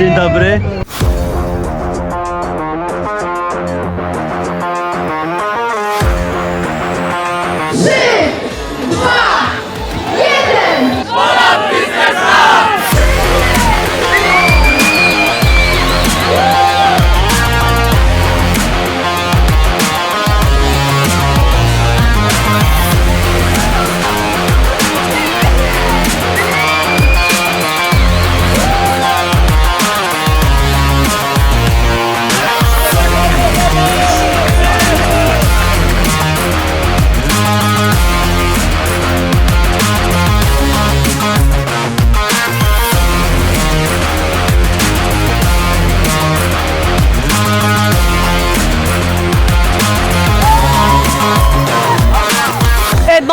Dzień dobry.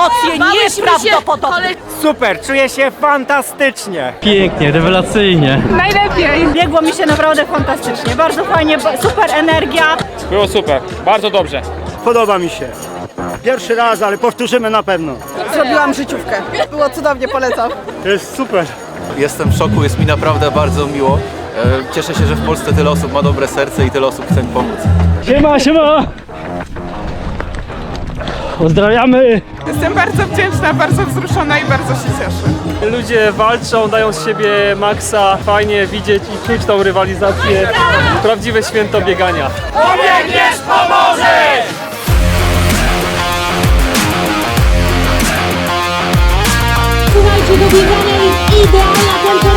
Emocje nieprawdopodobne. Super, czuję się fantastycznie. Pięknie, rewelacyjnie. Najlepiej. Biegło mi się naprawdę fantastycznie. Bardzo fajnie, super energia. Było super, bardzo dobrze. Podoba mi się. Pierwszy raz, ale powtórzymy na pewno. Zrobiłam życiówkę. Było cudownie, polecam. To jest super. Jestem w szoku, jest mi naprawdę bardzo miło. E, Cieszę się, że w Polsce tyle osób ma dobre serce i tyle osób chce mi pomóc. Siema, siema! Pozdrawiamy! Jestem bardzo wdzięczna, bardzo wzruszona i bardzo się cieszę. Ludzie walczą, dają z siebie maksa, fajnie widzieć i czuć tą rywalizację. Prawdziwe święto biegania. Słuchajcie, do biegania jest idealna temperatura.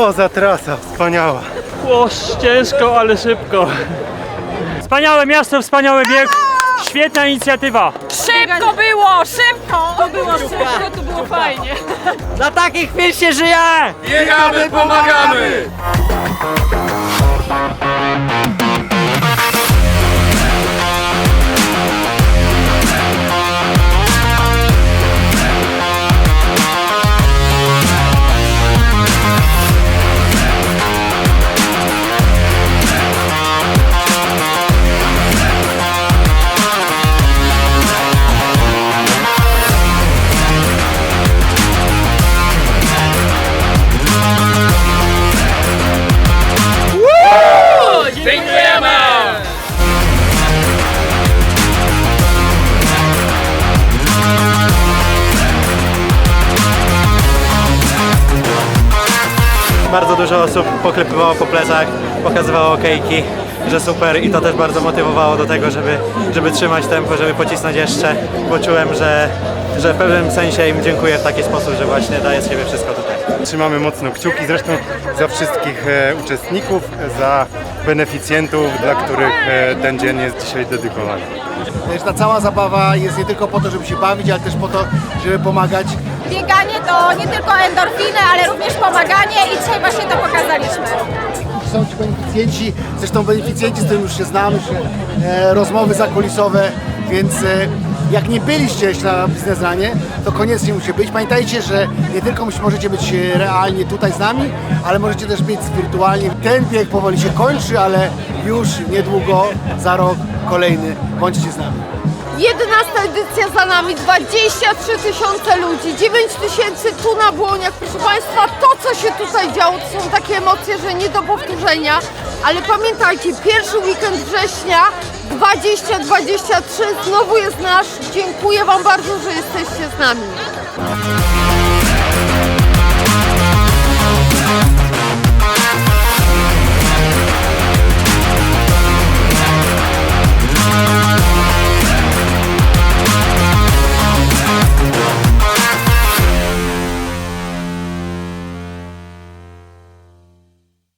Co za trasa, wspaniała. Było ciężko, ale szybko. Wspaniałe miasto, wspaniały bieg. Świetna inicjatywa. Szybko było, szybko! To było szybko, to było fajnie. Dla takich chwil się żyje! Biegamy, pomagamy! Bardzo dużo osób poklepywało po plecach, pokazywało okejki, że super i to też bardzo motywowało do tego, żeby, żeby trzymać tempo, żeby pocisnąć jeszcze, bo czułem, że, że w pewnym sensie im dziękuję w taki sposób, że właśnie daję z siebie wszystko tutaj. Trzymamy mocno kciuki zresztą za wszystkich e, uczestników, za beneficjentów, dla których e, ten dzień jest dzisiaj dedykowany. Wiesz, ta cała zabawa jest nie tylko po to, żeby się bawić, ale też po to, żeby pomagać. Bieganie to nie tylko endorfiny, ale również pomaganie i dzisiaj właśnie to pokazaliśmy. Są ci beneficjenci, zresztą beneficjenci, z którymi już się znamy, e, rozmowy zakulisowe, więc e, jak nie byliście na biznesranie, to koniecznie musicie być. Pamiętajcie, że nie tylko możecie być e, realnie tutaj z nami, ale możecie też być wirtualnie. Ten bieg powoli się kończy, ale już niedługo, za rok kolejny, bądźcie z nami. 11 edycja za nami, 23 tysiące ludzi, 9 tysięcy tu na Błoniach. Proszę Państwa, to co się tutaj działo, to są takie emocje, że nie do powtórzenia. Ale pamiętajcie, pierwszy weekend września 2023 znowu jest nasz. Dziękuję Wam bardzo, że jesteście z nami.